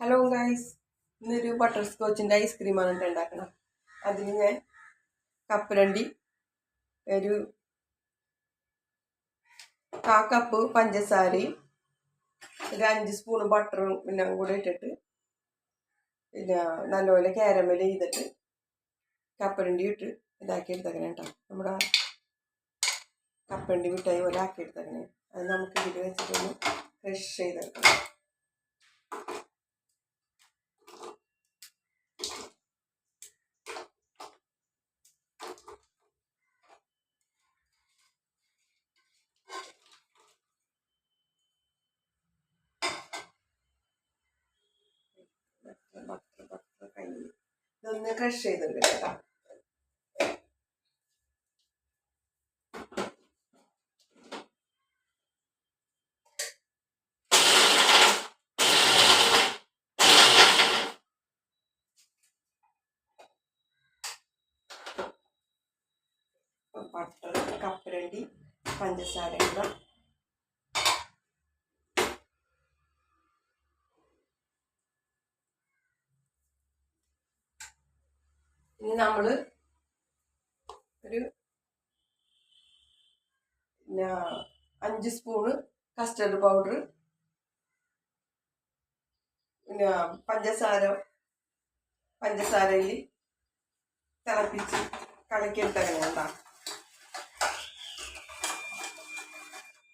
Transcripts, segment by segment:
Hello guys ഇന്നൊരു butter സ്കോച്ചിന്റെ ഐസ്ക്രീമാണ് കേട്ടോ ഉണ്ടാക്കണം അതിന് ഞാൻ കപ്പലണ്ടി ഒരു കാ കപ്പ് പഞ്ചസാരയും ഒരു അഞ്ച് സ്പൂൺ ബട്ടറും പിന്നെ കൂടെ ഇട്ടിട്ട് പിന്നെ നല്ലപോലെ കാരമൽ ചെയ്തിട്ട് കപ്പലണ്ടി ഇട്ട് ഇതാക്കി എടുത്തേക്കണം കേട്ടോ നമ്മുടെ കപ്പലണ്ടി മിഠായി പോലെ ആക്കി എടുത്തേക്കണേ അത് നമുക്ക് ഇതിൽ വെച്ചിട്ടൊന്ന് ഫ്രഷ് ചെയ്തെടുക്കണം ബട്ടർ ബട്ടർ കയ്യിൽ ഇതൊന്ന് ക്രഷ് ചെയ്തെടുക്കണം കേട്ടോ. ബട്ടർ കപ്പലണ്ടി പഞ്ചസാര ഇടുക ഇനി നമ്മൾ ഒരു അഞ്ച് സ്പൂണ് കസ്റ്റർഡ് പൗഡർ പിന്നെ പഞ്ചസാര പഞ്ചസാരയിൽ തിളപ്പിച്ച് കലക്കി ഉണ്ടാകും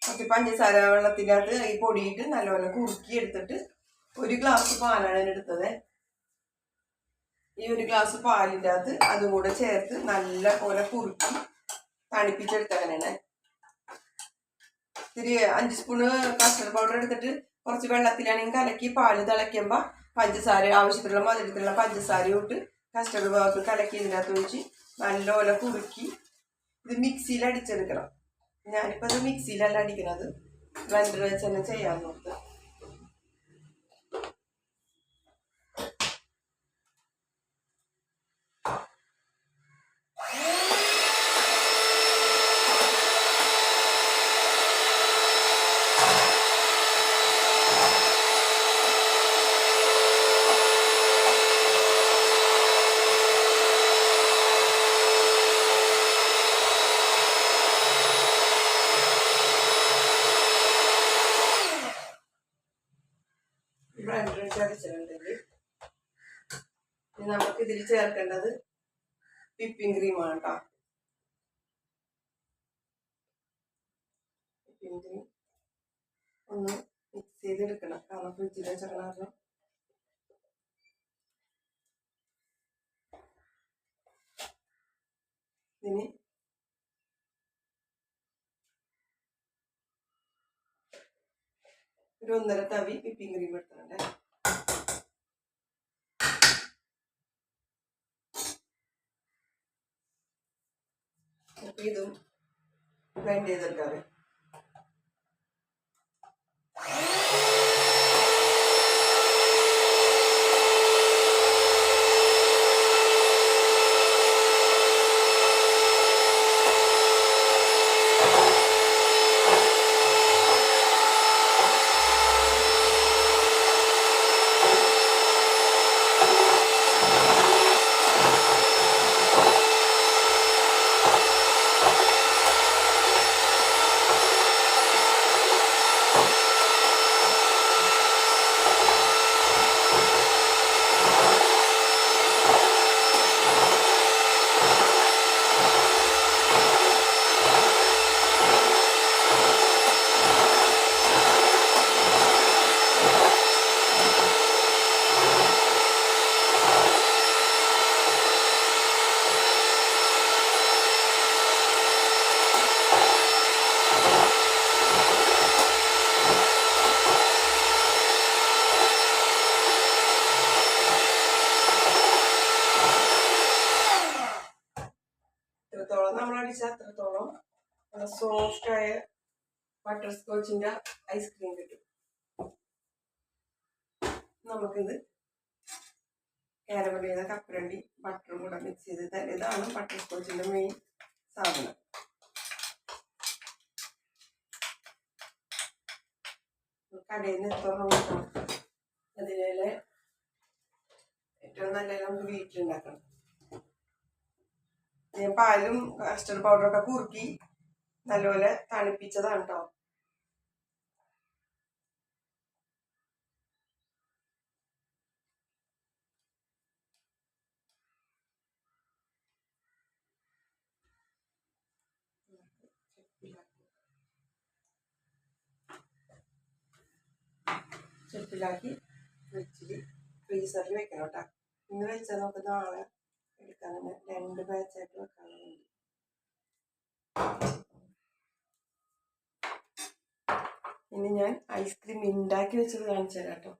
കുറച്ച് പഞ്ചസാര വെള്ളത്തിനകത്ത് ഈ പൊടിയിട്ട് നല്ലപോലെ കുറുക്കി എടുത്തിട്ട് ഒരു ഗ്ലാസ് പാലാണ് എടുത്തത്. ഈ ഒരു ഗ്ലാസ് പാലിന്റെ അകത്ത് അതും കൂടെ ചേർത്ത് നല്ല പോലെ കുറുക്കി തണുപ്പിച്ചെടുത്തങ്ങനെയാണ്. ഇത്തിരി അഞ്ച് സ്പൂണ് കസ്റ്റർഡ് പൗഡർ എടുത്തിട്ട് കുറച്ച് വെള്ളത്തിലാണെങ്കിൽ കലക്കി പാൽ തിളയ്ക്കുമ്പോൾ പഞ്ചസാര ആവശ്യത്തിലുള്ള മധുരത്തിലുള്ള പഞ്ചസാര ഇട്ട് കസ്റ്റർഡ് പൗഡർ കലക്കി ഇതിനകത്ത് ഒഴിച്ച് നല്ലപോലെ കുറുക്കി ഇത് മിക്സിയിൽ അടിച്ചെടുക്കണം. ഞാനിപ്പോൾ ഇത് മിക്സിയിലല്ല അടിക്കുന്നത് ബ്ലെൻഡർ വെച്ച് തന്നെ ചെയ്യാൻ നോക്കുക ബ്ലെൻഡർ വെച്ച് അടിച്ചിട്ടുണ്ടെങ്കിൽ ഇനി നമുക്ക് ഇതിൽ ചേർക്കേണ്ടത് വിപ്പിംഗ് ക്രീമാണ് കേട്ടോ വിപ്പിംഗ് ക്രീം ഒന്ന് മിക്സ് ചെയ്തെടുക്കണം. കാരണം ഫ്രിഡ്ജിൽ വെച്ചേക്കണ കാരണം ഇതിന് ഒരു ഒന്നര തവി വിപ്പിംഗ് ക്രീം എടുത്തിട്ടുണ്ട്. അപ്പൊ ഇതും ആയ ബട്ടർ സ്കോച്ചിന്റെ ഐസ്ക്രീം കിട്ടും. നമുക്കിത് കാരമൽ ചെയ്ത കപ്പരണ്ടി ബട്ടറും കൂടെ മിക്സ് ചെയ്ത് തരാം. ഇതാണ് ബട്ടർ സ്കോച്ചിന്റെ മെയിൻ സാധനം. കടയിൽ നിന്ന് കിട്ടണം അതിലെ ഏറ്റവും നല്ല നമുക്ക് വീട്ടിലുണ്ടാക്കണം. ഞാൻ പാലും കസ്റ്റർഡ് പൗഡറൊക്കെ കുറുക്കി നല്ലപോലെ തണുപ്പിച്ചതാണ് കേട്ടോ ചെപ്പിലാക്കി വെച്ചിട്ട് ഫ്രീസറിൽ വെക്കണം കേട്ടോ ഇന്ന് വെച്ച നമുക്ക് നാളെ തന്നെ രണ്ട് ബാച്ചായിട്ട് വെക്കാനുണ്ട്. ഇനി ഞാൻ ഐസ്ക്രീം ഉണ്ടാക്കി വെച്ചത് കാണിച്ചു തരാം കേട്ടോ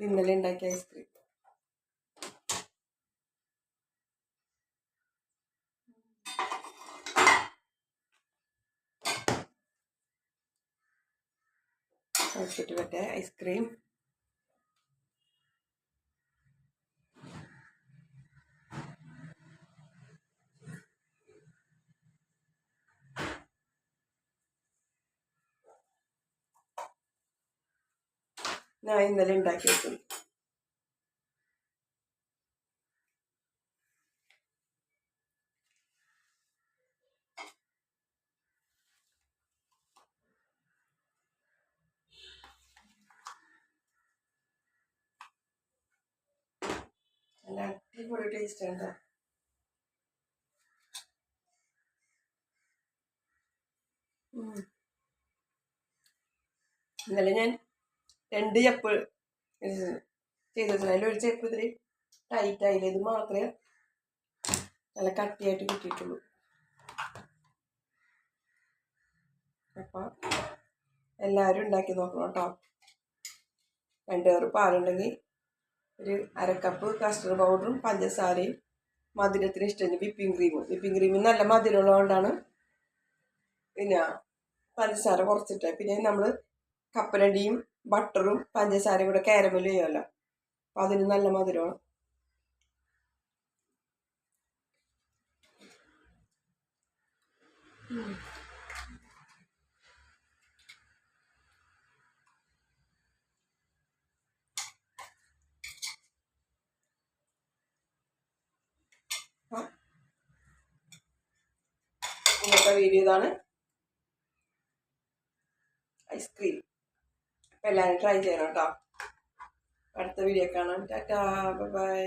ഇന്നലെ ഉണ്ടാക്കിയ ഐസ്ക്രീം പറ്റേ ഐസ്ക്രീം ഞാൻ ഇന്നലെ ഉണ്ടാക്കി വെക്കുന്നു നല്ല അടിപൊളി ടേസ്റ്റ് ഉണ്ട്. ഇന്നലെ ഞാൻ രണ്ട് ചെപ്പ്. ചെയ്ത് വെച്ചത് അതിൽ ഒരു ചെപ്പ് ഇത്തിരി ടൈറ്റ് ആയില്ല? ഇത് മാത്രമേ നല്ല കട്ടിയായിട്ട് കിട്ടിയിട്ടുള്ളൂ. അപ്പം എല്ലാവരും ഉണ്ടാക്കി നോക്കണം കേട്ടോ രണ്ട് പേർ പാലുണ്ടെങ്കിൽ ഒരു അരക്കപ്പ് കസ്റ്റർഡ് പൗഡറും പഞ്ചസാരയും മധുരത്തിന് ഇഷ്ടം വിപ്പിംഗ് ക്രീമും വിപ്പിംഗ് ക്രീമും നല്ല മധുരമുള്ളതുകൊണ്ടാണ് പിന്നെ പഞ്ചസാര കുറച്ചിട്ട്. പിന്നെ നമ്മൾ കപ്പലണ്ടിയും ബട്ടറും പഞ്ചസാരയും കൂടെ കാരമൽ ചെയ്യുമല്ലോ അപ്പം അതിന് നല്ല മധുരമാണ്. ഇന്നത്തെ വീഡിയോ ഇതാണ് ഐസ്ക്രീം. അപ്പം എല്ലാവരും ട്രൈ ചെയ്യണം കേട്ടോ അടുത്ത വീഡിയോ കാണാം. Tata bye